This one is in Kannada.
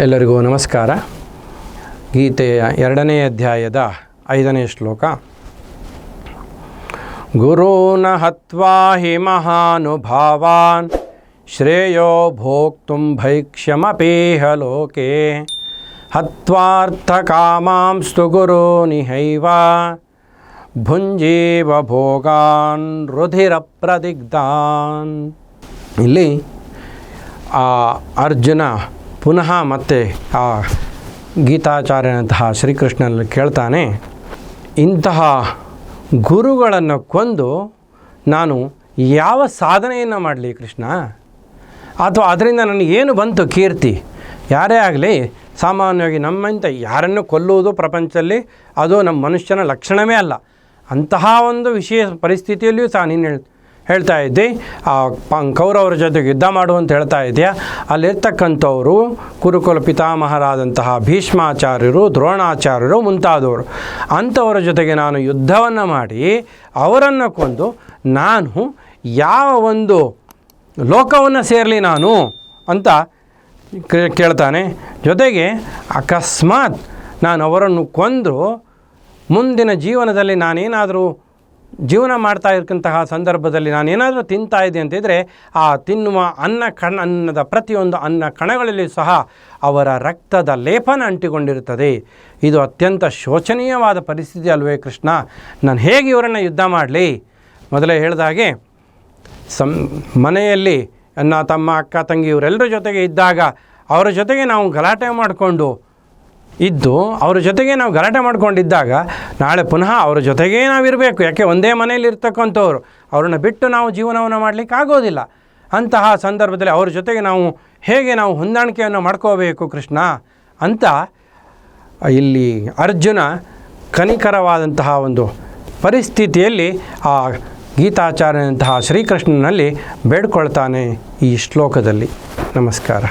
ಎಲ್ಲರಿಗೂ ನಮಸ್ಕಾರ. ಗೀತೆಯ ಎರಡನೇ ಅಧ್ಯಾಯದ ಐದನೇ ಶ್ಲೋಕ. ಗುರೂನ ಹತ್ವಾ ಹಿ ಮಹಾನುಭಾವಾನ್ ಶ್ರೇಯೋ ಭೋಕ್ತು ಭೈಕ್ಷ್ಯಮಪೇಹ ಲೋಕೆ. ಹತ್ವಾರ್ಥಕಾಮಾಂಸ್ತು ಗುರೋನಿಹೈವ ಭುಂಜೀವ ಭೋಗಾನ್ ರುಧಿರ ಪ್ರದಿಗ್ಧಾನ್. ಇಲ್ಲಿ ಆ ಅರ್ಜುನ ಪುನಃ ಮತ್ತೆ ಆ ಗೀತಾಚಾರ್ಯನಂತಹ ಶ್ರೀಕೃಷ್ಣನಲ್ಲಿ ಕೇಳ್ತಾನೆ, ಇಂತಹ ಗುರುಗಳನ್ನು ಕೊಂದು ನಾನು ಯಾವ ಸಾಧನೆಯನ್ನು ಮಾಡಲಿ ಕೃಷ್ಣ? ಅಥವಾ ಅದರಿಂದ ನನಗೇನು ಬಂತು ಕೀರ್ತಿ? ಯಾರೇ ಆಗಲಿ, ಸಾಮಾನ್ಯವಾಗಿ ನಮ್ಮಂತ ಯಾರನ್ನು ಕೊಲ್ಲುವುದು ಪ್ರಪಂಚದಲ್ಲಿ ಅದು ನಮ್ಮ ಮನುಷ್ಯನ ಲಕ್ಷಣವೇ ಅಲ್ಲ. ಅಂತಹ ಒಂದು ವಿಶೇಷ ಪರಿಸ್ಥಿತಿಯಲ್ಲಿಯೂ ಸಹ ನೀನು ಹೇಳ್ ಹೇಳ್ತಾ ಇದ್ದೆ, ಆ ಕೌರವರ ಜೊತೆಗೆ ಯುದ್ಧ ಮಾಡು ಅಂತ ಹೇಳ್ತಾ ಇದೆಯಾ? ಅಲ್ಲಿರ್ತಕ್ಕಂಥವರು ಕುರುಕುಲ ಪಿತಾಮಹರಾದಂತಹ ಭೀಷ್ಮಾಚಾರ್ಯರು, ದ್ರೋಣಾಚಾರ್ಯರು ಮುಂತಾದವರು. ಅಂಥವರ ಜೊತೆಗೆ ನಾನು ಯುದ್ಧವನ್ನು ಮಾಡಿ ಅವರನ್ನು ಕೊಂದು ನಾನು ಯಾವ ಒಂದು ಲೋಕವನ್ನು ಸೇರಲಿ ನಾನು ಅಂತ ಕೇಳ್ತಾನೆ. ಜೊತೆಗೆ ಅಕಸ್ಮಾತ್ ನಾನು ಅವರನ್ನು ಕೊಂದು ಮುಂದಿನ ಜೀವನದಲ್ಲಿ ನಾನೇನಾದರೂ ಜೀವನ ಮಾಡ್ತಾ ಇರ್ತಕ್ಕಂತಹ ಸಂದರ್ಭದಲ್ಲಿ ನಾನೇನಾದರೂ ತಿಂತಾ ಇದ್ದೆ ಅಂತಿದ್ರೆ, ಆ ತಿನ್ನುವ ಅನ್ನ ಕಣ, ಅನ್ನದ ಪ್ರತಿಯೊಂದು ಅನ್ನ ಕಣಗಳಲ್ಲಿ ಸಹ ಅವರ ರಕ್ತದ ಲೇಪನ ಅಂಟಿಕೊಂಡಿರುತ್ತದೆ. ಇದು ಅತ್ಯಂತ ಶೋಚನೀಯವಾದ ಪರಿಸ್ಥಿತಿ ಅಲ್ವೇ ಕೃಷ್ಣ? ನಾನು ಹೇಗೆ ಇವರನ್ನು ಯುದ್ಧ ಮಾಡಲಿ? ಮೊದಲೇ ಹೇಳಿದ ಹಾಗೆ, ಸಂ, ಮನೆಯಲ್ಲಿ ನನ್ನ ತಮ್ಮ, ಅಕ್ಕ, ತಂಗಿ ಇವರೆಲ್ಲರ ಜೊತೆಗೆ ಇದ್ದಾಗ, ಅವರ ಜೊತೆಗೆ ನಾವು ಗಲಾಟೆ ಮಾಡಿಕೊಂಡು ಇದ್ದು ಅವ್ರ ಜೊತೆಗೆ ನಾವು ಗಲಾಟೆ ಮಾಡ್ಕೊಂಡಿದ್ದಾಗ ನಾಳೆ ಪುನಃ ಅವ್ರ ಜೊತೆಗೇ ನಾವು ಇರಬೇಕು. ಯಾಕೆ ಒಂದೇ ಮನೆಯಲ್ಲಿ ಇರ್ತಕ್ಕಂಥವ್ರು. ಅವ್ರನ್ನ ಬಿಟ್ಟು ನಾವು ಜೀವನವನ್ನು ಮಾಡಲಿಕ್ಕೆ ಆಗೋದಿಲ್ಲ. ಅಂತಹ ಸಂದರ್ಭದಲ್ಲಿ ಅವ್ರ ಜೊತೆಗೆ ನಾವು ಹೇಗೆ ನಾವು ಹೊಂದಾಣಿಕೆಯನ್ನು ಮಾಡ್ಕೋಬೇಕು ಕೃಷ್ಣ? ಅಂತ ಇಲ್ಲಿ ಅರ್ಜುನ ಕನಿಕರವಾದಂತಹ ಒಂದು ಪರಿಸ್ಥಿತಿಯಲ್ಲಿ ಆ ಗೀತಾಚಾರ್ಯನಂತಹ ಶ್ರೀಕೃಷ್ಣನಲ್ಲಿ ಬೇಡ್ಕೊಳ್ತಾನೆ ಈ ಶ್ಲೋಕದಲ್ಲಿ. ನಮಸ್ಕಾರ.